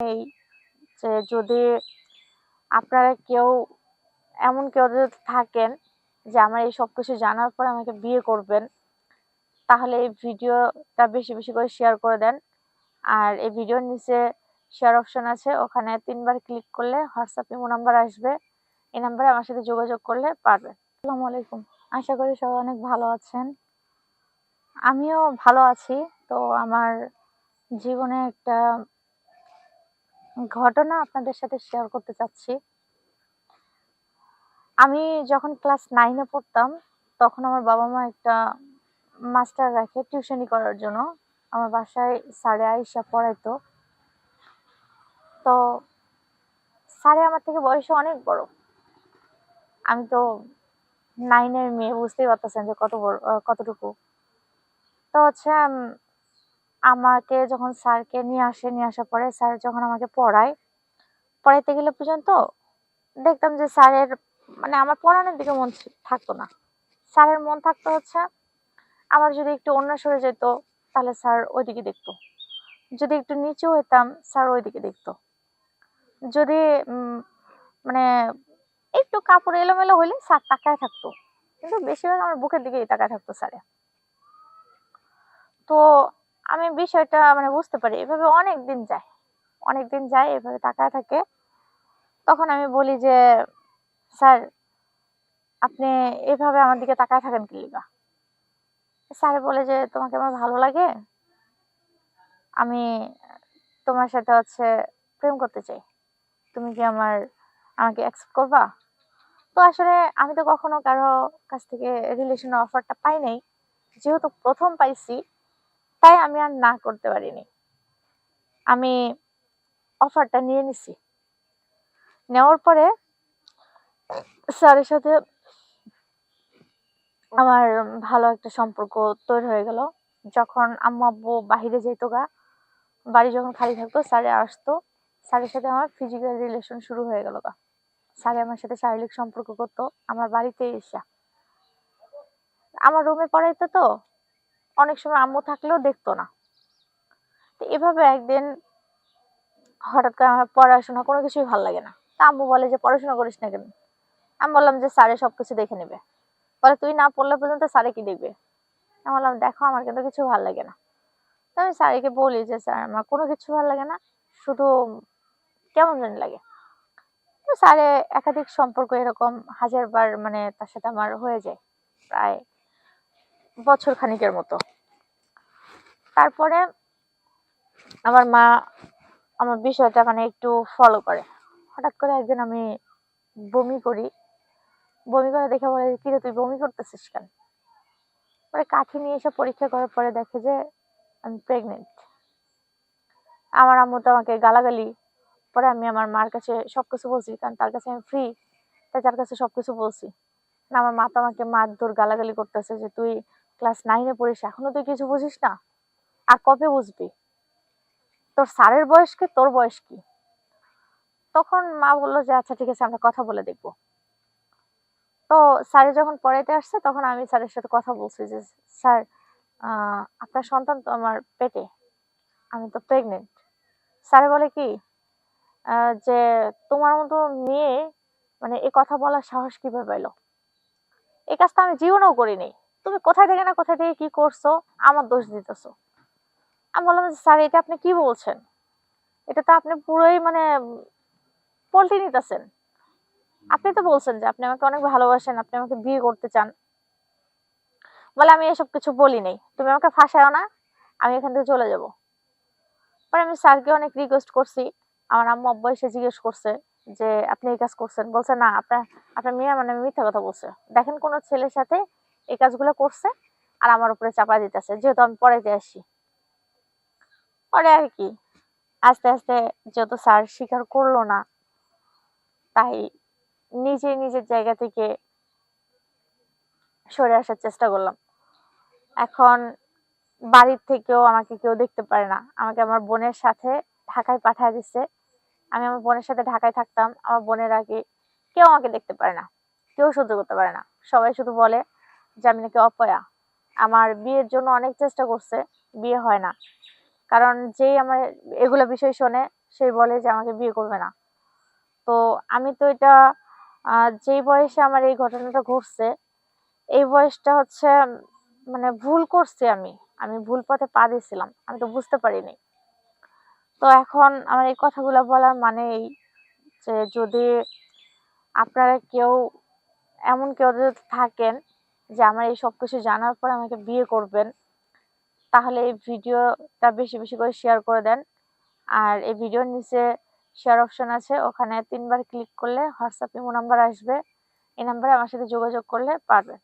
এই যে যদি আপনারা কেউ, এমন কেউ যদি থাকেন যে আমার এই সব কিছু জানার পর আমাকে বিয়ে করবেন, তাহলে এই ভিডিওটা বেশি বেশি করে শেয়ার করে দেন। আর এই ভিডিওর নিচে শেয়ার অপশন আছে, ওখানে তিনবার ক্লিক করলে হোয়াটসঅ্যাপ ইমো নাম্বার আসবে। এই নাম্বারে আমার সাথে যোগাযোগ করলে পারবেন। আসসালামু আলাইকুম। আশা করি সবাই অনেক ভালো আছেন। আমিও ভালো আছি। তো আমার জীবনে একটা ঘটনা আপনাদের সাথে শেয়ার করতে চাচ্ছি। আমি যখন ক্লাস নাইনে পড়তাম, তখন আমার বাবা মা একটা মাস্টার রাখে টিউশনি করার জন্য। আমার বাসায় স্যারে আইসা পড়াইতো। তো স্যারে আমার থেকে বয়সে অনেক বড়। আমি তো নাইনের মেয়ে, বুঝতেই পারতেছেন যে কত বড় কতটুকু। তো হচ্ছে আমাকে যখন স্যারকে নিয়ে আসে, নিয়ে আসার পরে স্যার যখন আমাকে পড়ায়, পড়াইতে গেলে পর্যন্ত দেখতাম যে স্যারের মানে আমার পড়ানোর দিকে মন থাকতো না। স্যারের মন থাকতো হচ্ছে, আমার যদি একটু অন্য সরে যেত, তাহলে স্যার ওইদিকে দেখতো। যদি একটু নিচু হইতাম, স্যার ওইদিকে দেখতো। যদি মানে একটু কাপড় এলোমেলো হইলে স্যার তাকায় থাকতো। কিন্তু বেশিরভাগ আমার বুকের দিকেই তাকায় থাকতো স্যারে। তো আমি বিষয়টা মানে বুঝতে পারি, এভাবে অনেক দিন যায় অনেক দিন যায়, এভাবে তাকায় থাকে। তখন আমি বলি যে, স্যার, আপনি এভাবে আমার দিকে তাকায় থাকেন কি লিগা? স্যার বলে যে, তোমাকে আমার ভালো লাগে, আমি তোমার সাথে হচ্ছে প্রেম করতে চাই। তুমি কি আমার, আমাকে অ্যাকসেপ্ট করবা? তো আসলে আমি তো কখনো কারও কাছ থেকে রিলেশনের অফারটা পাই নাই। যেহেতু প্রথম পাইছি তাই আমি আর না করতে পারিনি। আমি অফারটা নিয়ে নিছি। নেওয়ার পরে স্যারের সাথে আমার ভালো একটা সম্পর্ক তৈরি হয়ে গেল। যখন আম্মু আব্বু বাহিরে যেত গা, বাড়ি যখন খালি থাকতো, স্যারে আসতো। স্যারের সাথে আমার ফিজিক্যাল রিলেশন শুরু হয়ে গেল গা। স্যারে আমার সাথে শারীরিক সম্পর্ক করতো, আমার বাড়িতে এসে। আমার রুমে পড়াইতো তো অনেক সময় আম্মু থাকলেও দেখতো না। তো এভাবে একদিন হঠাৎ করে আমার পড়াশোনা কোনো কিছুই ভালো লাগে না। তা আম্মু বলে যে, পড়াশোনা করিস না কেন? আমি বললাম যে, স্যারে সবকিছু দেখে নেবে। বলে, তুই না পড়লে পর্যন্ত স্যারে কি দেখবে? আমি বললাম, দেখো, আমার কিন্তু কিছু ভালো লাগে না। তো আমি স্যারকে বলি যে, স্যার, আমার কোনো কিছু ভালো লাগে না, শুধু কেমন জানি লাগে। তো স্যারে একাধিক সম্পর্ক এরকম হাজারবার মানে তার সাথে আমার হয়ে যায়। প্রায় বছর খানিকের মতো। তারপরে আমার মা আমার বিষয়টা মানে একটু ফলো করে। হঠাৎ করে একদিন আমি বমি করি। বমি করে দেখে বলে, কিরে, তুই বমি করতেছিস কেন? পরে কাঠি নিয়ে এসে পরীক্ষা করার পরে দেখে যে আমি প্রেগনেন্ট আমার আম্মু তো আমাকে গালাগালি। পরে আমি আমার মার কাছে সব কিছু বলছি, কারণ তার কাছে আমি ফ্রি তাই তার কাছে সব কিছু বলছি। না, আমার মা তো আমাকে মারধর, গালাগালি করতেছে যে তুই ক্লাস নাইনে পড়িস, এখনও তুই কিছু বুঝিস না? আর কবে বুঝবি? তোর স্যারের বয়স কি, তোর বয়স কি? তখন মা বলল যে আচ্ছা ঠিক আছে, আমরা কথা বলে দেখব। তো স্যারে যখন পড়াইতে আসছে, তখন আমি স্যারের সাথে কথা বলছি যে, স্যার আপনার সন্তান তো আমার পেটে, আমি তো প্রেগনেন্ট স্যার বলে কি যে, তোমার মতো মেয়ে মানে এই কথা বলার সাহস কীভাবে পাইলো? এই কাজটা আমি জীবনেও করিনি। তুমি কোথায় থেকে না কোথায় থেকে কি করছ, আমার দোষ দিতেছো। আমি বললাম যে, স্যার, এটা আপনি কি বলছেন? এটা তো আপনি পুরোই মানে পল্টি নিতেছেন। আপনি তো বলছেন যে, আপনি আমাকে অনেক ভালোবাসেন, আপনি আমাকে বিয়ে করতে চান। বলে, আমি এসব কিছু বলি নাই। তুমি আমাকে ফাঁসাও না, আমি এখান থেকে চলে যাব। পরে আমি স্যারকে অনেক রিকোয়েস্ট করছি। আমার আম্মু আব্বু এসে জিজ্ঞেস করছে যে, আপনি এই কাজ করছেন? বলছে, না, আপনার আপনার মেয়ে মানে মিথ্যা কথা বলছে। দেখেন কোনো ছেলের সাথে এই কাজগুলো করছে আর আমার উপরে চাপা দিতেছে, যেহেতু আমি পড়াইতে আসি। পরে আর কি, আস্তে আস্তে যেহেতু স্যার স্বীকার করল না, তাই নিজে নিজের জায়গা থেকে সরে আসার চেষ্টা করলাম। এখন বাড়ির থেকেও আমাকে কেউ দেখতে পারে না। আমাকে আমার বোনের সাথে ঢাকায় পাঠায় দিচ্ছে আমি আমার বোনের সাথে ঢাকায় থাকতাম। আমার বোনের আগে কেউ আমাকে দেখতে পারে না, কেউ সহ্য করতে পারে না। সবাই শুধু বলে যে আমি নাকি অপয়া। আমার বিয়ের জন্য অনেক চেষ্টা করছে, বিয়ে হয় না। কারণ যেই আমার এগুলো বিষয় শোনে সেই বলে যে আমাকে বিয়ে করবে না। তো আমি তো এটা যেই বয়সে আমার এই ঘটনাটা ঘটছে, এই বয়সটা হচ্ছে মানে ভুল করছি আমি। আমি ভুল পথে পা দিয়েছিলাম, আমি তো বুঝতে পারিনি। তো এখন আমার এই কথাগুলো বলার মানে এই যে যদি আপনারা কেউ, এমন কেউ যদি থাকেন যে আমার এই সব কিছু জানার পর আমাকে বিয়ে করবেন, তাহলে এই ভিডিওটা বেশি বেশি করে শেয়ার করে দেন। আর এই ভিডিওর নিচে শেয়ার অপশন আছে, ওখানে তিনবার ক্লিক করলে হোয়াটসঅ্যাপ ইমো নাম্বার আসবে। এই নাম্বারে আমার সাথে যোগাযোগ করলে পারবেন।